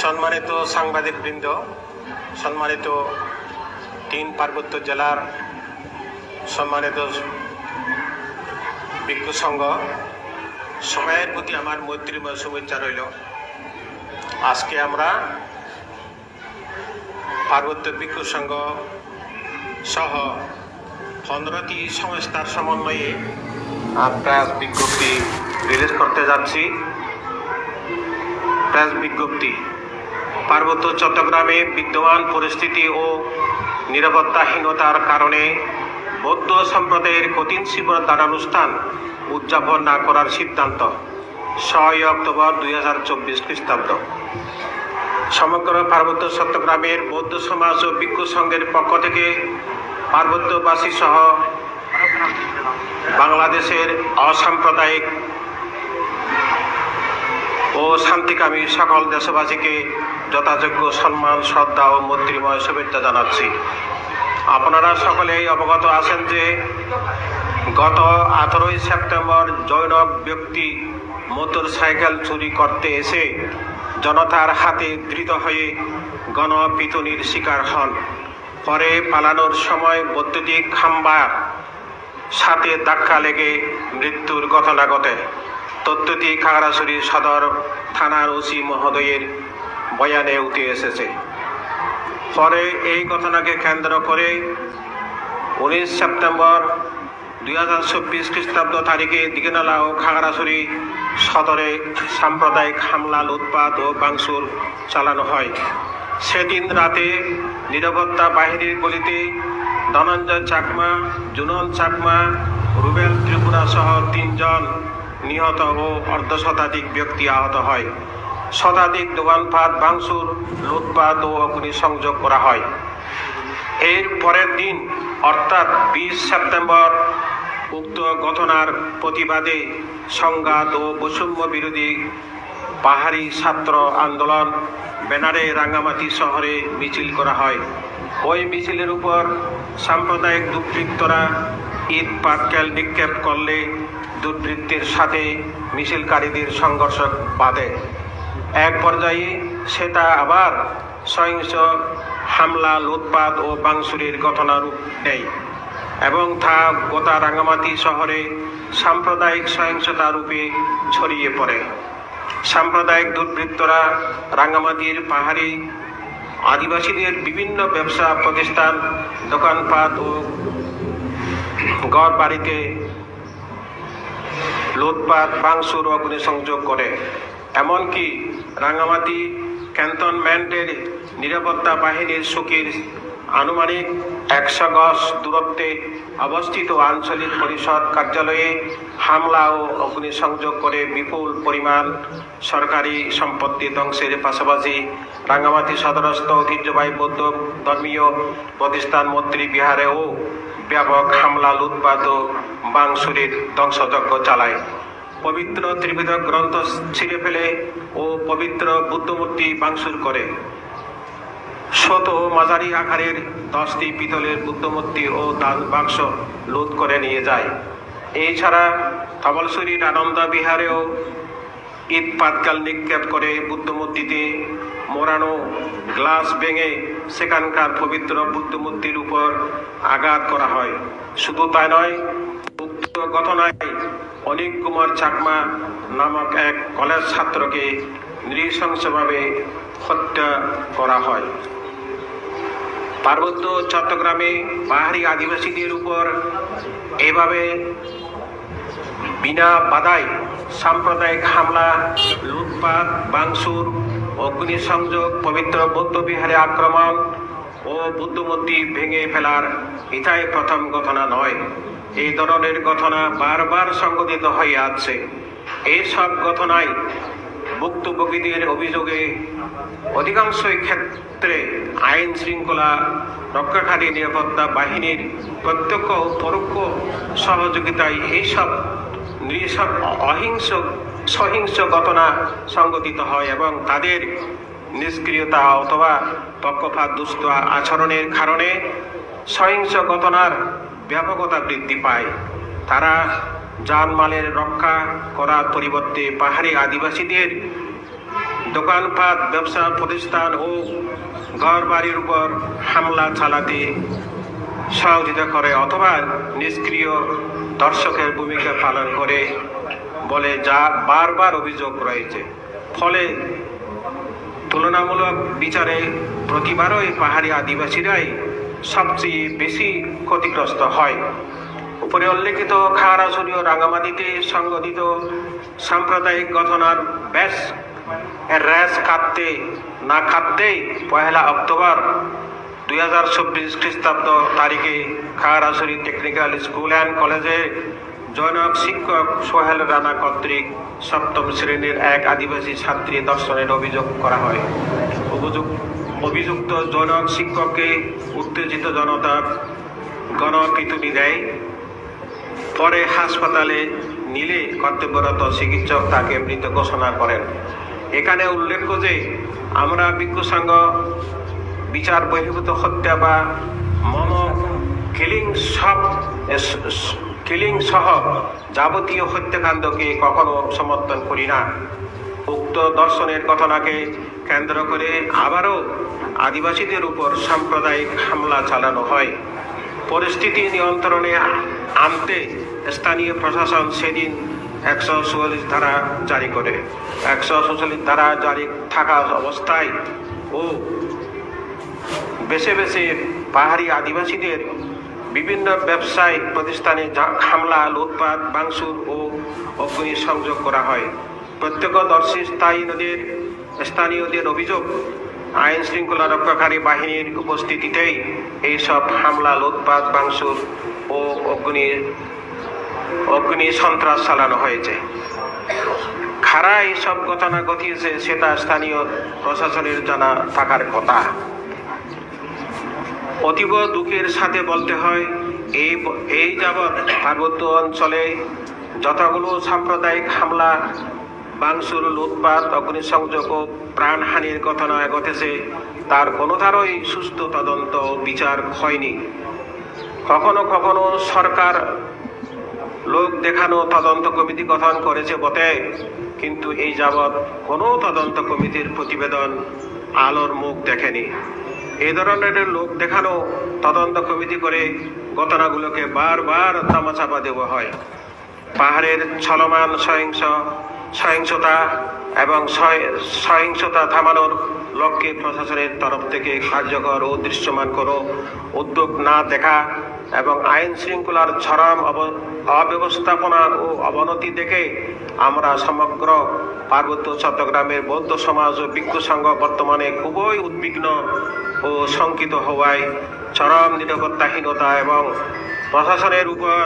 সম্মানিত সাংবাদিক বৃন্দ সম্মানিত তিন পার্বত্য জেলার সম্মানিত ভিক্ষু সংঘ সবাইয়ের প্রতি আমার মৈত্রীময় শুভেচ্ছা রইল। আজকে আমরা পার্বত্য ভিক্ষু সংঘ সহ পনেরোটি সংস্থার সমন্বয়ে প্রেস বিজ্ঞপ্তি রিলিজ করতে যাচ্ছি। প্রেস বিজ্ঞপ্তি পার্বত্য চট্টগ্রামে বিদ্যমান পরিস্থিতি ও নিরাপত্তাহীনতার কারণে বৌদ্ধ সম্প্রদায়ের কঠিন শিবির অনুষ্ঠান উদযাপন না করার সিদ্ধান্ত ছয় অক্টোবর দুই হাজার চব্বিশ খ্রিস্টাব্দ। সমগ্র পার্বত্য চট্টগ্রামের বৌদ্ধ সমাজ ও ভিক্ষু সংঘের পক্ষ থেকে পার্বত্যবাসী সহ বাংলাদেশের অসাম্প্রদায়িক ও শান্তিকামী সকল দেশবাসীকে যথাযোগ্য সম্মান, শ্রদ্ধা ও মৈত্রীময় শুভেচ্ছা জানাচ্ছি। আপনারা সকলেই অবগত আছেন যে গত আঠারোই সেপ্টেম্বর জৈনব ব্যক্তি মোটর সাইকেল চুরি করতে এসে জনতার হাতে ধৃত হয়ে গণপিটুনির শিকার হন। পরে পালানোর সময় বৈদ্যুতিক খাম্বা সাথে ধাক্কা লেগে মৃত্যুর ঘটনা ঘটে। তথ্যটি খাগড়াছড়ি সদর থানার ওসি মহোদয়ের বয়ানে উঠে এসেছে। পরে এই ঘটনাকে কেন্দ্র করে উনিশ সেপ্টেম্বর দুই হাজার চব্বিশ খ্রিস্টাব্দ তারিখে দিঘনালা ও খাগড়াছড়ি সদরে সাম্প্রদায়িক হামলা, লুটপাট ও বাংসুর চালানো হয়। সেদিন রাতে নিরাপত্তা বাহিনীর গলিতে ধনঞ্জয় চাকমা, জুনন চাকমা, রুবেল ত্রিপুরা সহ তিনজন নিহত ও অর্ধশতাধিক ব্যক্তি আহত হয়। শতাধিক দোকানপাট, ভাঙচুর, লুটপাট ও অগ্নিসংযোগ করা হয়। এর পরের দিন, অর্থাৎ বিশ সেপ্টেম্বর, উক্ত ঘটনার প্রতিবাদে সংঘাত ও বৈষম্য বিরোধী পাহাড়ি ছাত্র আন্দোলন ব্যানারে রাঙ্গামাটি শহরে মিছিল করা হয়। ওই মিছিলের উপর সাম্প্রদায়িক দুর্বৃত্তরা ঈদ পাটকেল নিক্ষেপ করলে দুর্বৃত্তের সাথে মিছিলকারীদের সংঘর্ষ বাধে। এক পর্যায়ে সেটা আবার সহিংস হামলা লুটপাট ও বাংসুরির ঘটনা রূপ নেয় এবং তা গোটা রাঙ্গামাটি শহরে সাম্প্রদায়িক সহিংসতা রূপে ছড়িয়ে পড়ে। সাম্প্রদায়িক দুর্বৃত্তরা রাঙ্গামাটির পাহাড়ি আদিবাসীদের বিভিন্ন ব্যবসা প্রতিষ্ঠান, দোকানপাট ও ঘর বাড়িতে লুটপাট, বাংসুর অগ্নিসংযোগ করে। এমনকি রাঙামাটি ক্যান্টনমেন্টের নিরাপত্তা বাহিনীর সুকির আনুমানিক একশো গজ দূরত্বে অবস্থিত আঞ্চলিক পরিষদ কার্যালয়ে হামলা ও অগ্নিসংযোগ করে বিপুল পরিমাণ সরকারি সম্পত্তি ধ্বংসের পাশাপাশি রাঙ্গামাটি সদরস্থ ঐতিহ্যবাহী বৌদ্ধ ধর্মীয় প্রতিষ্ঠান মন্ত্রী বিহারেও ব্যাপক হামলা, লুটপাট ও বাংসুরির ধ্বংসযজ্ঞ চালায়। পবিত্র ত্রিবিধ গ্রন্থ ছিঁড়ে ফেলে ও পবিত্র বুদ্ধমূর্তি বাংসুর করে। শত মাঝারি আকারের দশটি পিতলের বুদ্ধমূর্তি ও দান বাক্স লুট করে নিয়ে যায়। এছাড়া ধবলসুরীর আনন্দ বিহারেও ঈদ পাতকাল নিক্ষেপ করে বুদ্ধমূর্তিতে মোড়ানো গ্লাস ভেঙে সেখানকার পবিত্র বুদ্ধমূর্তির উপর আঘাত করা হয়। শুধু তাই নয়, উক্ত ঘটনায় অনিক কুমার চাকমা নামক এক কলেজ ছাত্রকে নৃশংসভাবে হত্যা করা হয়। পার্বত্য চট্টগ্রামে পাহাড়ি আদিবাসীদের উপর এভাবে বিনা বাধায় সাম্প্রদায়িক হামলা, লুটপাট বাংসুর অগ্নিসংযোগ পবিত্র বৌদ্ধবিহারে আক্রমণ ও বুদ্ধমূর্তি ভেঙে ফেলার এটাই প্রথম ঘটনা নয়। এই ধরনের ঘটনা বারবার সংঘটিত হয়ে আছে। এইসব ঘটনায় ভুক্তভোগীদের অভিযোগে অধিকাংশই ক্ষেত্রে আইন শৃঙ্খলা রক্ষাকারী নিরাপত্তা বাহিনীর প্রত্যক্ষ ও পরোক্ষ সহযোগিতায় এইসব নৃশ- অহিংস সহিংস ঘটনা সংঘটিত হয় এবং তাদের নিষ্ক্রিয়তা অথবা পক্ষপাত দুষ্ট আচরণের কারণে সহিংস ঘটনার ব্যাপকতা বৃদ্ধি পায়। তারা জানমালের রক্ষা করার পরিবর্তে পাহাড়ি আদিবাসীদের দোকানপাট, ব্যবসা প্রতিষ্ঠান ও ঘর বাড়ির উপর হামলা চালাতে সহযোগিতা করে অথবা নিষ্ক্রিয় দর্শকের ভূমিকা পালন করে। বলে যা বারবার অভিযোগ রয়েছে। ফলে তুলনামূলক বিচারে প্রতিবারই পাহাড়ি আদিবাসীরাই সবচেয়ে বেশি ক্ষতিগ্রস্ত হয়। উপরে উল্লেখিত খাগড়াছড়ি ও রাঙ্গামাটিতে সংগঠিত সাম্প্রদায়িক ঘটনার বেশ র্যাস কাটতে না কাটতেই পয়লা অক্টোবর দুই হাজার চব্বিশ খ্রিস্টাব্দ তারিখে খাগড়াছড়ি টেকনিক্যাল স্কুল অ্যান্ড কলেজে জনক শিক্ষক সোহেল রানা কর্তৃক সপ্তম শ্রেণির এক আদিবাসী ছাত্রী দর্শনের অভিযোগ করা হয়। অভিযোগ অভিযুক্ত জনক শিক্ষককে উত্তেজিত জনতা গণপিতুনি দেয়। পরে হাসপাতালে নিলে কর্তব্যরত চিকিৎসক তাকে মৃত ঘোষণা করেন। এখানে উল্লেখ্য যে, আমরা ভিক্ষু সংঘ বিচার বহির্ভূত হত্যা বা মম কিলিং সব কিলিং সহ যাবতীয় হত্যাকাণ্ডকে কখনো সমর্থন করি না। উক্ত দর্শনের ঘটনাকে কেন্দ্র করে আবারও আদিবাসীদের উপর সাম্প্রদায়িক হামলা চালানো হয়। পরিস্থিতি নিয়ন্ত্রণে আনতে স্থানীয় প্রশাসন সেদিন একশো চুয়াল্লিশ ধারা জারি করে। একশো চুয়াল্লিশ ধারা জারি থাকা অবস্থায় ও বেছে বেছে পাহাড়ি আদিবাসীদের বিভিন্ন ব্যবসায়িক প্রতিষ্ঠানে হামলা লুটপাট বাংসুর ও অগ্নি সংযোগ করা হয়। প্রত্যক্ষদর্শী স্থায়ীদের স্থানীয়দের অভিযোগ, আইন শৃঙ্খলা রক্ষাকারী বাহিনীর উপস্থিতিতেই এইসব হামলা, লুটপাট বাংসুর ও অগ্নি অগ্নি সন্ত্রাস চালানো হয়েছে। খারা এইসব ঘটনা ঘটিয়েছে, সেটা স্থানীয় প্রশাসনের জানা থাকার কথা। অতীব দুঃখের সাথে বলতে হয়, এই এই যাবৎ পার্বত্য অঞ্চলে যতগুলো সাম্প্রদায়িক হামলা বাংসুর লুটপাট, অগ্নিসংযোগ ও প্রাণহানির ঘটনা ঘটেছে। তার কোনোধারই সুস্থ তদন্ত বিচার হয়নি। কখনো কখনো সরকার লোক দেখানো তদন্ত কমিটি গঠন করেছে বটে, কিন্তু এই যাবৎ কোনো তদন্ত কমিটির প্রতিবেদন আলোর মুখ দেখেনি। এই ধরনের লোক দেখানো তদন্ত কমিটি করে ঘটনাগুলোকে বারবার তামাচাপা দেওয়া হয়। পাহাড়ের চলমান সহিংস, সহিংসতা এবং সহিংসতা থামানোর লক্ষ্যে প্রশাসনের তরফ থেকে কার্যকর ও দৃশ্যমান কোনো উদ্যোগ না দেখা এবং আইন শৃঙ্খলার অব- অব্যবস্থাপনা ও অবনতি দেখে আমরা সমগ্র পার্বত্য চট্টগ্রামের বৌদ্ধ সমাজ ও ভিক্ষু সংঘ বর্তমানে খুবই উদ্বিগ্ন ও শঙ্কিত হওয়ায় চরম নিরাপত্তাহীনতা এবং প্রশাসনের উপর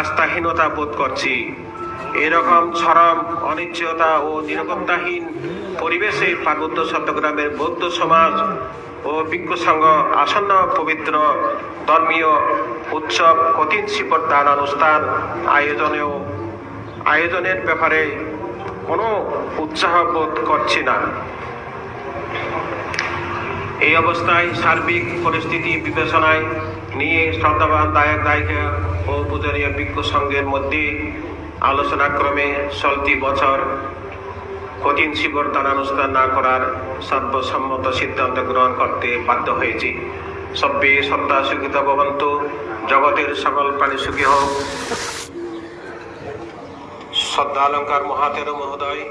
আস্থাহীনতা বোধ করছি। এরকম চরম অনিশ্চয়তা ও নিরাপত্তাহীন পরিবেশে পার্বত্য চট্টগ্রামের বৌদ্ধ সমাজ ও ভিক্ষু সংঘ আসন্ন পবিত্র ধর্মীয় উৎসব কঠিন শিবর দান অনুষ্ঠান আয়োজনেও, আয়োজনের ব্যাপারে কোনো উৎসাহ বোধ করছি না। এই অবস্থায় সার্বিক পরিস্থিতি বিবেচনায় নিয়ে শ্রদ্ধাবান দায়ক দায়িকা ও পূজনীয় ভিক্ষু সংঘের মধ্যে আলোচনাক্রমে চলতি বছর কঠিন শিবর দানানুষ্ঠান না করার সর্বসম্মত সিদ্ধান্ত গ্রহণ করতে বাধ্য হয়েছি। সব্যে সত্তা সুখিত ভবন্ত, জগতের সকল প্রাণী সুখী হোক। শ্রদ্ধালঙ্কার মহাতের মহোদয়,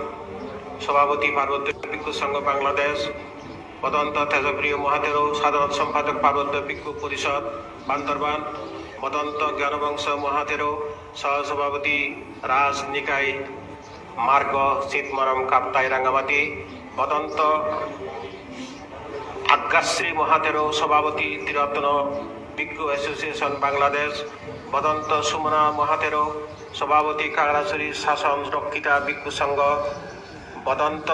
সভাপতি পার্বত্য ভিক্ষু সংঘ বাংলাদেশ মদন্ত তেজপ্রিয় মহাতেরো সাধারণ সম্পাদক পার্বত্য ভিক্ষু পরিষদ, বান্দরবান। মদন্ত জ্ঞানবংশ মহাতেরো সহসভাপতি রাজ নিকাই মার্গ, শীতমরম, কাপ্তাই রাঙ্গামাটি মদন্ত আজ্ঞাশ্রী মহাতেরো সভাপতি ত্রিরত্ন ভিক্ষু অ্যাসোসিয়েশন বাংলাদেশ। বদন্ত সুমনা মহাতেরো সভাপতি কাগড়াছড়ি শাসন রক্ষিতা ভিক্ষু সংঘ। বদন্ত